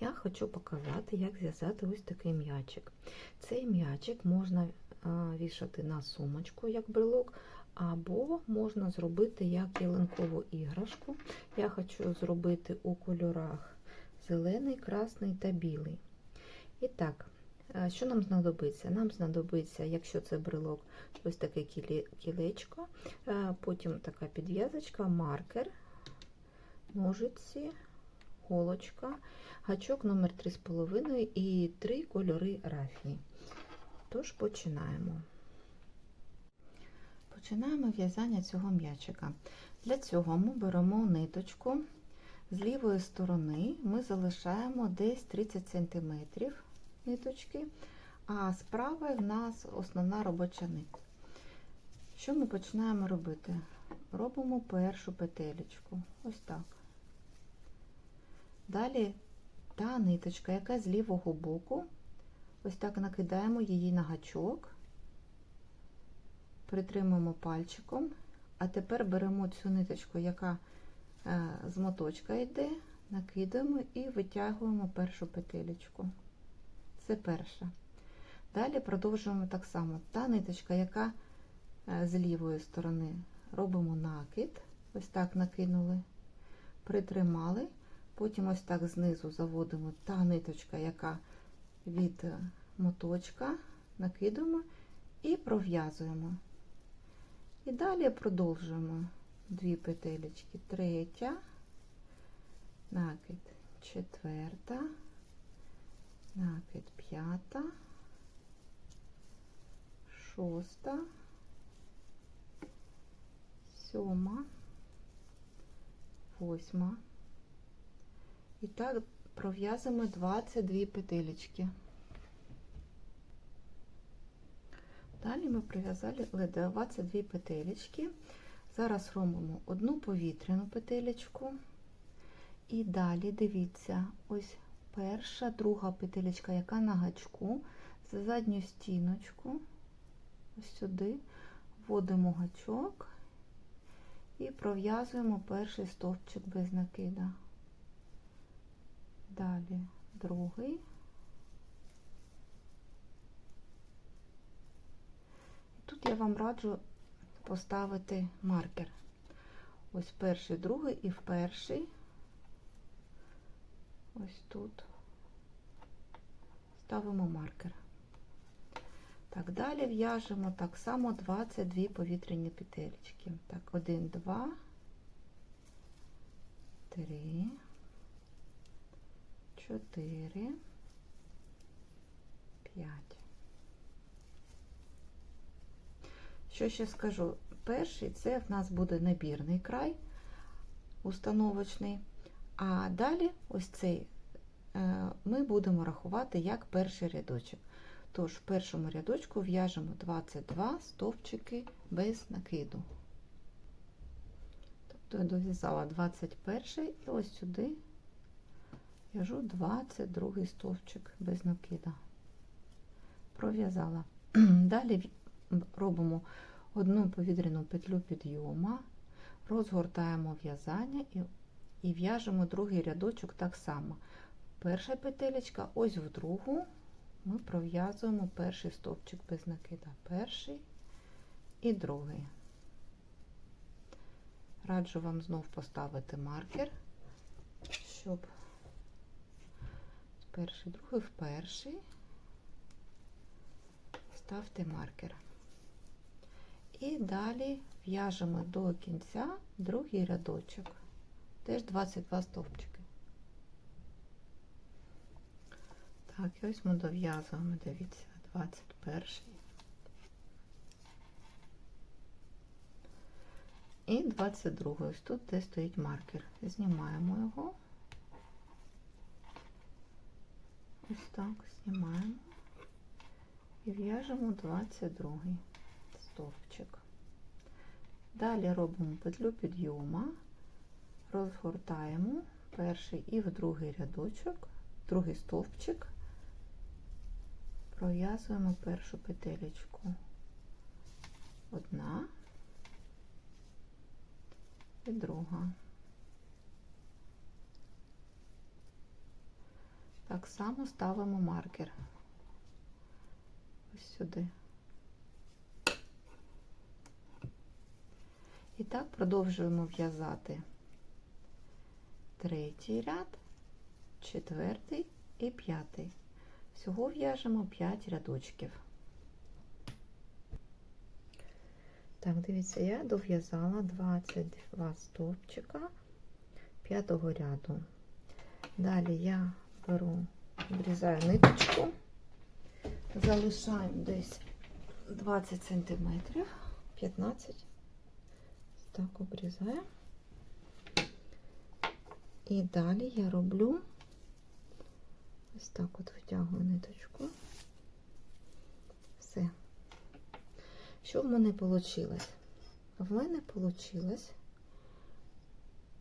Я хочу показати, як зв'язати ось такий м'ячик. Цей м'ячик можна вішати на сумочку, як брелок, або можна зробити як ялинкову іграшку. Я хочу зробити у кольорах зелений, красний та білий. І так, що нам знадобиться? Нам знадобиться, якщо це брелок, ось таке кілечко, потім така підв'язочка, маркер, ножиці, голочка, гачок номер 3,5 і три кольори рафії. Тож починаємо. Починаємо в'язання цього м'ячика. Для цього ми беремо ниточку. З лівої сторони ми залишаємо десь 30 см ниточки, а з правої в нас основна робоча нитка. Що ми починаємо робити? Робимо першу петелечку. Ось так. Далі та ниточка, яка з лівого боку, ось так накидаємо її на гачок, притримуємо пальчиком, а тепер беремо цю ниточку, яка е, з моточка йде, накидаємо і витягуємо першу петелечку. Це перша. Далі продовжуємо так само. Та ниточка, яка е, з лівої сторони, робимо накид, ось так накинули, притримали. Потім ось так знизу заводимо та ниточка, яка від моточка, накидуємо і пров'язуємо. І далі продовжуємо дві петелечки, третя, накид, четверта, накид, п'ята, шоста, сьома, восьма. І так пров'язуємо 22 петелечки. Далі ми пров'язали 22 петелечки. Зараз робимо одну повітряну петелечку. І далі дивіться, ось перша, друга петелечка, яка на гачку, за задню стіночку, ось сюди, вводимо гачок і пров'язуємо перший стовпчик без накида. Далі другий. І тут я вам раджу поставити маркер. Ось перший, другий і в перший. Ось тут ставимо маркер. Так, далі в'яжемо так само 22 повітряні петелечки. Так, 1, 2, 3, 4, 5. Що ще скажу? Перший це в нас буде набірний край, установочний, а далі ось цей е, ми будемо рахувати як перший рядочок. Тож, в першому рядочку в'яжемо 22 стовпчики без накиду. Тобто я дов'язала 21 і ось сюди в'яжу 22 стовпчик без накида. Пров'язала. Далі робимо одну повітряну петлю підйома, розгортаємо в'язання і, і в'яжемо другий рядочок так само. Перша петелечка, ось в другу ми пров'язуємо перший стовпчик без накида. Перший і другий. Раджу вам знов поставити маркер, щоб перший, другий в перший. Ставте маркер. І далі в'яжемо до кінця другий рядочок. Теж 22 стовпчики. Так, і ось ми дов'язуємо, дивіться, 21. І 22. Ось тут де стоїть маркер. Знімаємо його. Ось так знімаємо і в'яжемо 22 стовпчик. Далі робимо петлю підйома, розгортаємо перший і в другий рядочок, другий стовпчик, пров'язуємо першу петелечку. Одна і друга. Так само ставимо маркер. Ось сюди. І так продовжуємо в'язати третій ряд, четвертий і п'ятий. Всього в'яжемо 5 рядочків. Так, дивіться, я дов'язала 22 стовпчика п'ятого ряду. Далі я беру, обрізаю ниточку, залишаємо десь 20 сантиметрів, 15, так обрізаю. І далі я роблю ось так от витягую ниточку. Все. Що в мене вийшло? В мене вийшло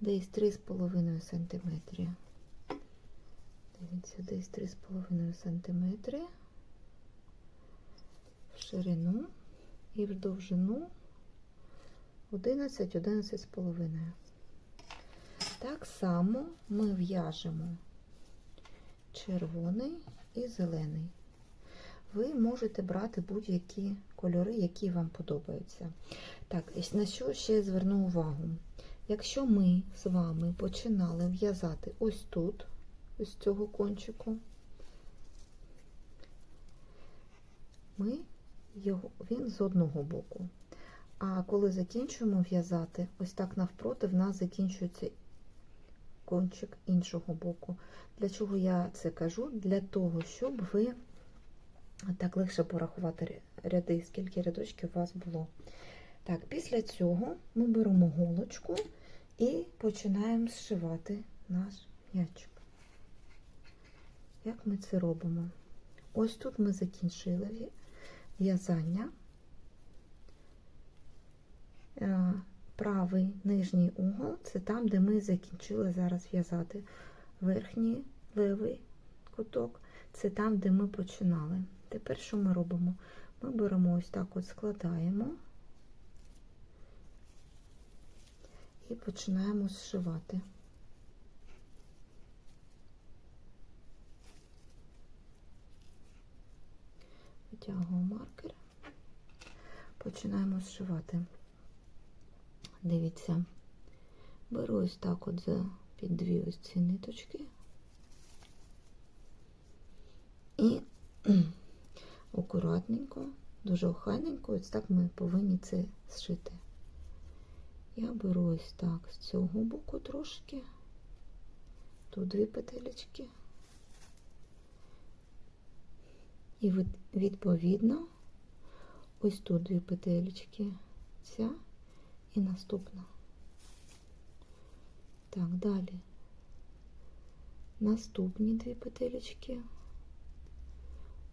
десь 3,5 см. Дивіться, десь 3,5 см в ширину і в довжину 11-11,5. Так само ми в'яжемо червоний і зелений. Ви можете брати будь-які кольори, які вам подобаються. Так, на що ще зверну увагу? Якщо ми з вами починали в'язати ось тут, з цього кончику, ми його, він з одного боку. А коли закінчуємо в'язати, ось так навпроти, в нас закінчується кончик іншого боку. Для чого я це кажу? Для того, щоб ви так легше порахувати ряди, скільки рядочків у вас було. Так, після цього ми беремо голочку і починаємо зшивати наш м'ячик. Як ми це робимо? Ось тут ми закінчили в'язання. Е, правий нижній угол це там, де ми закінчили зараз в'язати. Верхній левий куток це там, де ми починали. Тепер що ми робимо? Ми беремо ось так от складаємо і починаємо зшивати. Витягуємо маркер, починаємо зшивати. Дивіться, беру ось так от за під дві ось ці ниточки і акуратненько, дуже охайненько, ось так ми повинні це зшити. Я беру ось так з цього боку трошки, тут дві петелечки. І відповідно ось тут дві петелечки, ця і наступна. Так, далі. Наступні дві петелечки.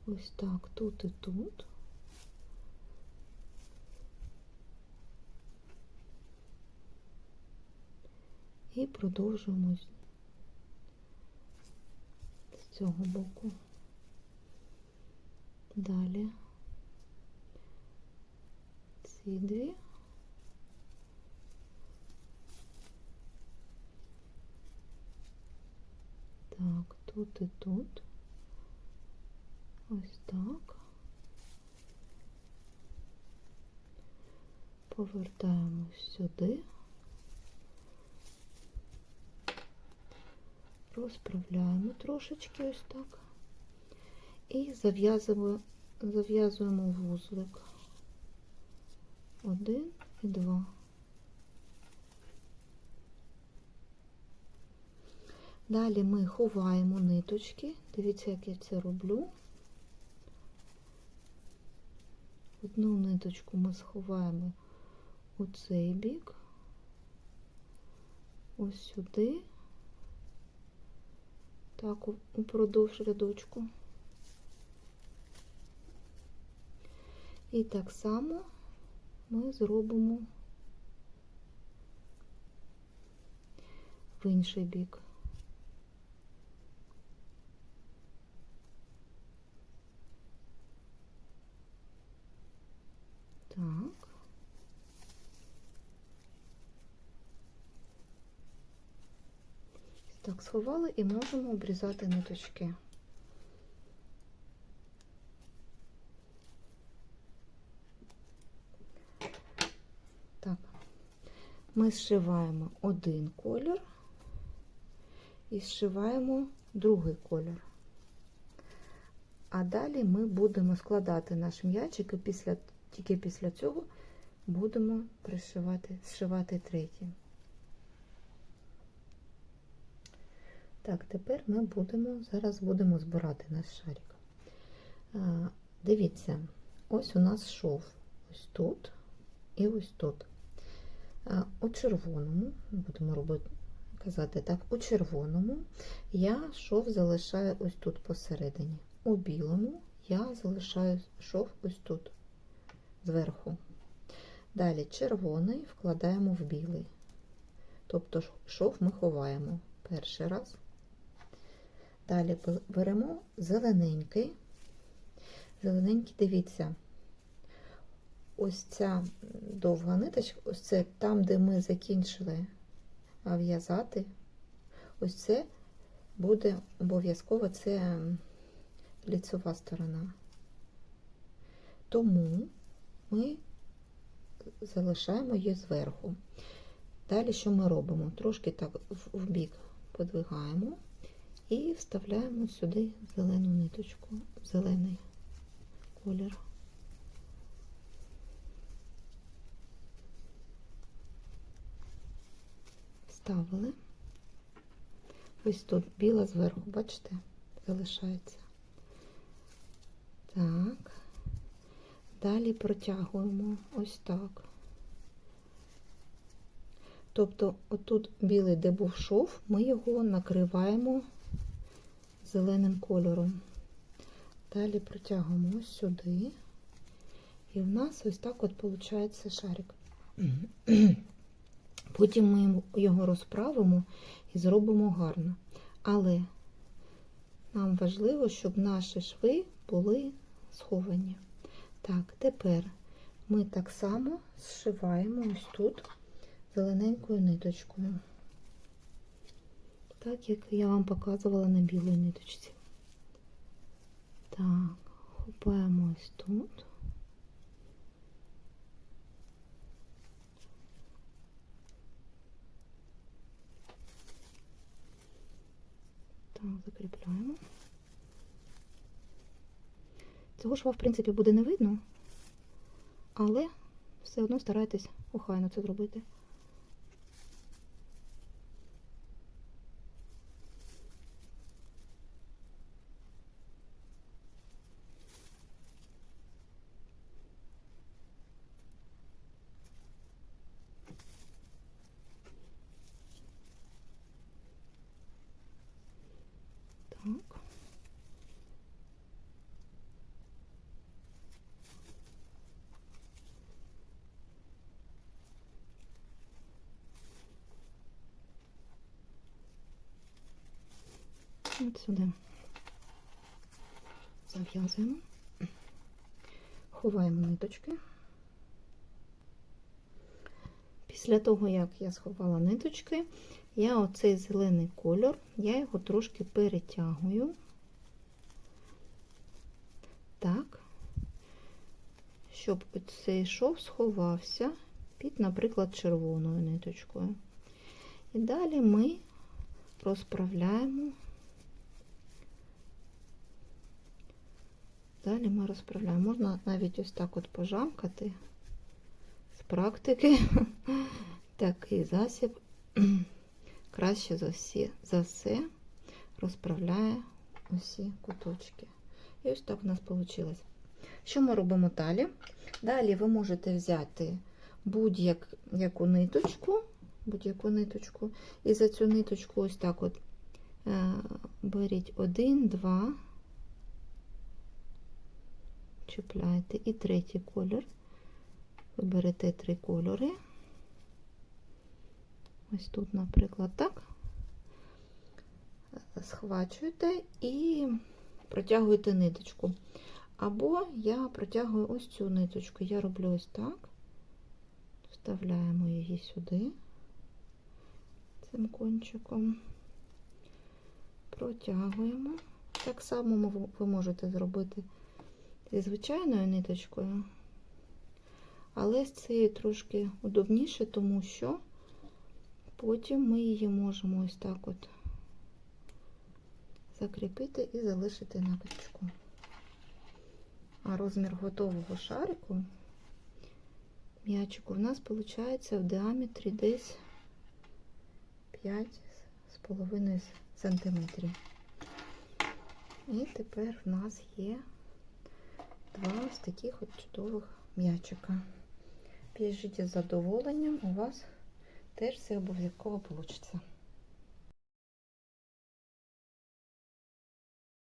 Ось так, тут і тут. І продовжуємо з цього боку. Далі ці дві. Так, тут і тут. Ось так. Повертаємось сюди, розправляємо трошечки ось так і зав'язуємо зав'язуємо вузлик. Один і два. Далі ми ховаємо ниточки. Дивіться, як я це роблю. Одну ниточку ми сховаємо у цей бік, ось сюди, так, упродовж рядочку. І так само ми зробимо в інший бік. Так. Так, сховали і можемо обрізати ниточки. Ми зшиваємо один колір і зшиваємо другий колір. А далі ми будемо складати наш м'ячик і після, тільки після цього будемо пришивати, зшивати третій. Так, тепер ми будемо, зараз будемо збирати наш шарик. Дивіться, ось у нас шов ось тут і ось тут. А, у червоному, будемо робити, казати так, у червоному я шов залишаю ось тут посередині. У білому я залишаю шов ось тут, зверху. Далі червоний вкладаємо в білий. Тобто шов ми ховаємо перший раз. Далі беремо зелененький. Зелененький, дивіться, ось ця довга ниточка, ось це там, де ми закінчили в'язати, ось це буде обов'язково це ліцева сторона. Тому ми залишаємо її зверху. Далі що ми робимо? Трошки так в бік подвигаємо і вставляємо сюди зелену ниточку, зелений колір. Вставили. Ось тут біла зверху, бачите, залишається. Так, далі протягуємо ось так. Тобто, отут білий, де був шов, ми його накриваємо зеленим кольором. Далі протягуємо ось сюди. І в нас ось так от виходить шарик. Потім ми його розправимо і зробимо гарно. Але нам важливо, щоб наші шви були сховані. Так, тепер ми так само зшиваємо ось тут зелененькою ниточкою. Так, як я вам показувала на білій ниточці. Так, хопаємо ось тут. Так, закріпляємо. Цього шва, в принципі, буде не видно, але все одно старайтесь охайно це зробити. Так. От сюди зав'язуємо, ховаємо ниточки. Після того, як я сховала ниточки, я оцей зелений кольор, я його трошки перетягую, так, щоб цей шов сховався під, наприклад, червоною ниточкою. І далі ми розправляємо, далі ми розправляємо. Можна навіть ось так от пожамкати з практики такий засіб краще за, всі, за все розправляє усі куточки. І ось так у нас вийшло. Що ми робимо далі? Далі ви можете взяти будь-яку ниточку, будь-яку ниточку, і за цю ниточку ось так от е, беріть один, два, чіпляєте і третій колір. Ви берете три кольори. Ось тут, наприклад, так, схвачуєте і протягуєте ниточку. Або я протягую ось цю ниточку. Я роблю ось так, вставляємо її сюди, цим кончиком, протягуємо. Так само ви можете зробити зі звичайною ниточкою, але з цією трошки удобніше, тому що Потім ми її можемо ось так от закріпити і залишити на. А розмір готового шарику м'ячику у нас виходить в діаметрі десь 5,5 сантиметрів. І тепер в нас є два ось таких от чудових м'ячика. П'яжіть з задоволенням, у вас теж все обов'язково вийде.